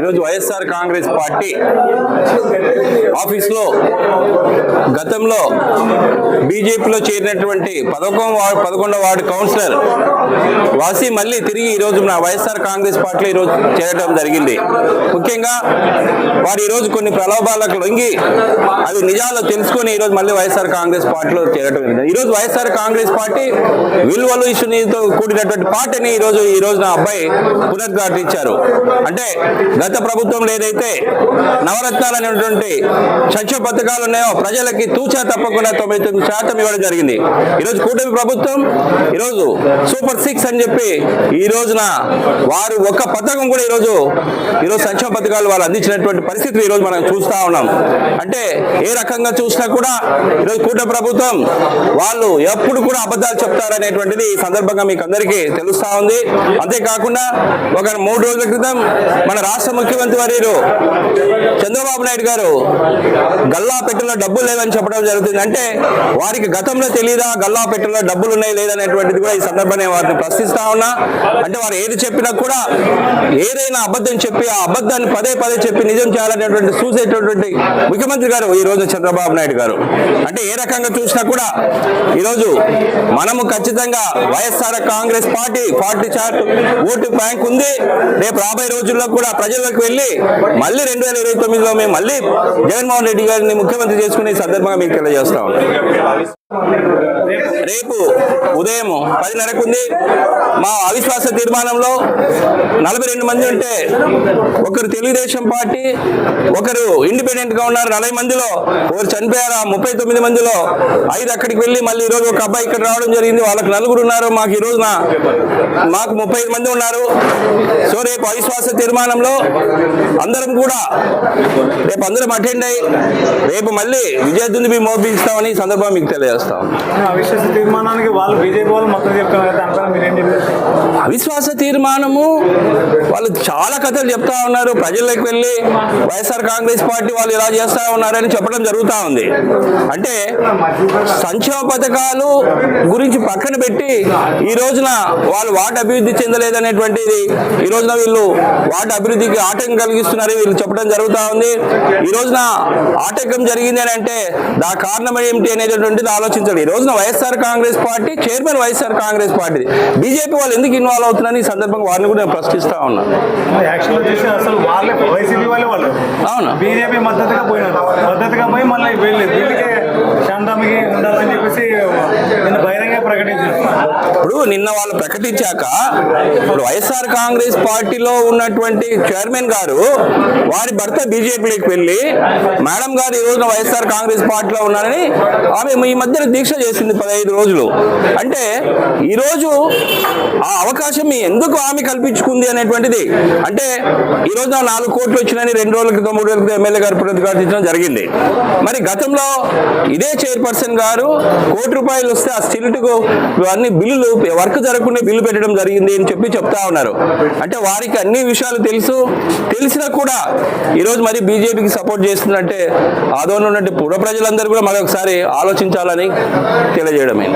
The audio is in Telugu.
ఈరోజు వైఎస్ఆర్ కాంగ్రెస్ పార్టీ ఆఫీస్లో గతంలో బీజేపీలో చేరినటువంటి పదకొండ వార్డు పదకొండవ వార్డు కౌన్సిలర్ వాసి మళ్ళీ తిరిగి ఈరోజు నా వైఎస్ఆర్ కాంగ్రెస్ పార్టీలో ఈరోజు చేరడం జరిగింది. ముఖ్యంగా వారు ఈరోజు కొన్ని ప్రలోభాలకు లొంగి అవి నిజాలు తెలుసుకొని ఈరోజు మళ్ళీ వైఎస్ఆర్ కాంగ్రెస్ పార్టీలో చేరడం జరిగింది. ఈరోజు వైఎస్ఆర్ కాంగ్రెస్ పార్టీ విలువలు ఇష్యూతో కూడినటువంటి పార్టీని ఈరోజు ఈ రోజు నా అబ్బాయి పునరుద్ఘాటించారు. అంటే గత ప్రభుత్వంలో ఏదైతే నవరత్నాలు అనేటువంటి సంక్షేమ పథకాలు ఉన్నాయో ప్రజలకి తూచా తప్పకుండా తొంభై తొమ్మిది శాతం ఇవ్వడం జరిగింది. ఈరోజు కూటమి ప్రభుత్వం ఈరోజు సూపర్ సిక్స్ అని చెప్పి ఈ రోజున వారు ఒక పథకం కూడా ఈరోజు ఈరోజు సంక్షేమ పథకాలు వాళ్ళు అందించినటువంటి పరిస్థితులు ఈరోజు మనం చూస్తా ఉన్నాం. అంటే ఏ రకంగా చూసినా కూడా ఈరోజు కూటమి ప్రభుత్వం వాళ్ళు ఎప్పుడు కూడా అబద్ధాలు చెప్తారనేటువంటిది ఈ సందర్భంగా మీకు అందరికీ తెలుస్తూ ఉంది. అంతేకాకుండా ఒక మూడు రోజుల క్రితం మన రాష్ట్ర ముఖ్యమంత్రి వర్యులు చంద్రబాబు నాయుడు గారు గల్లా పెట్టెలో డబ్బులు లేవని చెప్పడం జరుగుతుంది. అంటే వారికి గతంలో తెలియదా గల్లా పెట్టెలో డబ్బులు ఉన్నాయి లేదనేటువంటిది కూడా ఈ సందర్భంగా వారిని ప్రశ్నిస్తా ఉన్నా. అంటే వారు ఏది చెప్పినా కూడా ఏదైనా అబద్ధం చెప్పి ఆ అబద్ధాన్ని పదే పదే చెప్పి నిజం చేయాలనేటువంటి చూసేటటువంటి ముఖ్యమంత్రి గారు ఈ రోజు చంద్రబాబు నాయుడు గారు. అంటే ఏ రకంగా చూసినా కూడా ఈరోజు మనము ఖచ్చితంగా YSR Congress party party chart vote bank ఉంది. రేపు రాబోయే రోజుల్లో కూడా ప్రజల్లోకి వెళ్ళి మళ్ళీ రెండు వేల ఇరవై తొమ్మిదిలో మేము మళ్ళీ జగన్మోహన్ రెడ్డి గారిని ముఖ్యమంత్రి చేసుకునే సందర్భంగా మీకు తెలియజేస్తా ఉన్నాం. రేపు ఉదయం పదిన్నరకు ఉంది. మా అవిశ్వాస తీర్మానంలో నలభై రెండు మంది ఉంటే ఒకరు తెలుగుదేశం పార్టీ ఒకరు ఇండిపెండెంట్గా ఉన్నారు. నలభై మందిలో ఒకరు చనిపోయారు. ఆ ముప్పై తొమ్మిది మందిలో ఐదు అక్కడికి వెళ్ళి మళ్ళీ ఈరోజు ఒక అబ్బాయి ఇక్కడ రావడం జరిగింది. వాళ్ళకి నలుగురు ఉన్నారు. మాకు ఈ రోజున మాకు ముప్పై మంది ఉన్నారు. సో రేపు అవిశ్వాస తీర్మానంలో అందరం కూడా రేపు అందరం అటెండ్ అయ్యి రేపు మళ్ళీ విజయదుంది మోపిస్తామని సందర్భం మీకు తెలియజేస్తాం. అవిశ్వాస తీర్మానానికి వాళ్ళు బీజేపీ వాళ్ళు మొత్తం చెప్తున్నారు కదా దానిపైన మీరేం అవిశ్వాస తీర్మానము. వాళ్ళు చాలా కథలు చెప్తా ఉన్నారు. ప్రజల్లోకి వెళ్ళి వైఎస్ఆర్ కాంగ్రెస్ పార్టీ వాళ్ళు ఇలా చేస్తా ఉన్నారని చెప్పడం జరుగుతూ ఉంది. అంటే సంక్షేమ పథకాలు గురించి పక్కన పెట్టి ఈ రోజున వాళ్ళు వార్డు అభివృద్ధి చెందలేదనేటువంటిది ఈ రోజున వీళ్ళు వార్డు అభివృద్ధికి ఆటంకం కలిగిస్తున్నారని వీళ్ళు చెప్పడం జరుగుతూ ఉంది. ఈ రోజున ఆటంకం జరిగింది అని అంటే దా కారణం ఏమిటి అనేటటువంటిది ఆలోచించాలి. ఈ రోజున YSR Congress Party chairman YSR Congress Party BJP వాళ్ళు ఎందుకు ఇన్వాల్వ్ అవుతున్నారని ఈ సందర్భంగా వారిని కూడా నేను ప్రశ్నిస్తా ఉన్నా. యాక్చువల్గా చూస్తే అసలు వాళ్ళే వైసీపీ వాళ్ళే వాళ్ళు. అవును. బీజేపీ మద్దతుగా పోయినారు. మద్దతుగా పోయి మళ్ళీ వీళ్ళు ఉండాలని చెప్పేసి నిన్న బహిరంగ ప్రకటించారు. ఇప్పుడు నిన్న వాళ్ళు ప్రకటించాక ఇప్పుడు వైఎస్ఆర్ కాంగ్రెస్ పార్టీలో ఉన్నటువంటి చైర్మన్ గారు వారి భర్త బీజేపీలోకి వెళ్ళి మేడం గారు ఈ రోజున వైఎస్ఆర్ కాంగ్రెస్ పార్టీలో ఉన్నారని ఆమె ఈ మధ్యన దీక్ష చేసింది పదహైదు రోజులు. అంటే ఈరోజు ఆ అవకాశం ఎందుకు ఆమె కల్పించుకుంది అనేటువంటిది అంటే ఈ రోజున నాలుగు కోట్లు వచ్చినాయని రెండు రోజుల క్రితం మూడు రోజుల క్రితం ఎమ్మెల్యే గారు ప్రతిపాదించడం జరిగింది. మరి గతంలో ఇదే చైర్పర్సన్ గారు కోటి రూపాయలు వస్తే ఆ స్టిల్ట్కు అన్ని బిల్లులు వర్క్ జరగకుండా బిల్లు పెట్టడం జరిగింది అని చెప్పి చెప్తా ఉన్నారు. అంటే వారికి అన్ని విషయాలు తెలుసు. తెలిసినా కూడా ఈరోజు మరి బీజేపీకి సపోర్ట్ చేస్తుందంటే ఆదోళన ఉన్నట్టు పుర ప్రజలందరూ కూడా మరొకసారి ఆలోచించాలని తెలియజేయడమే.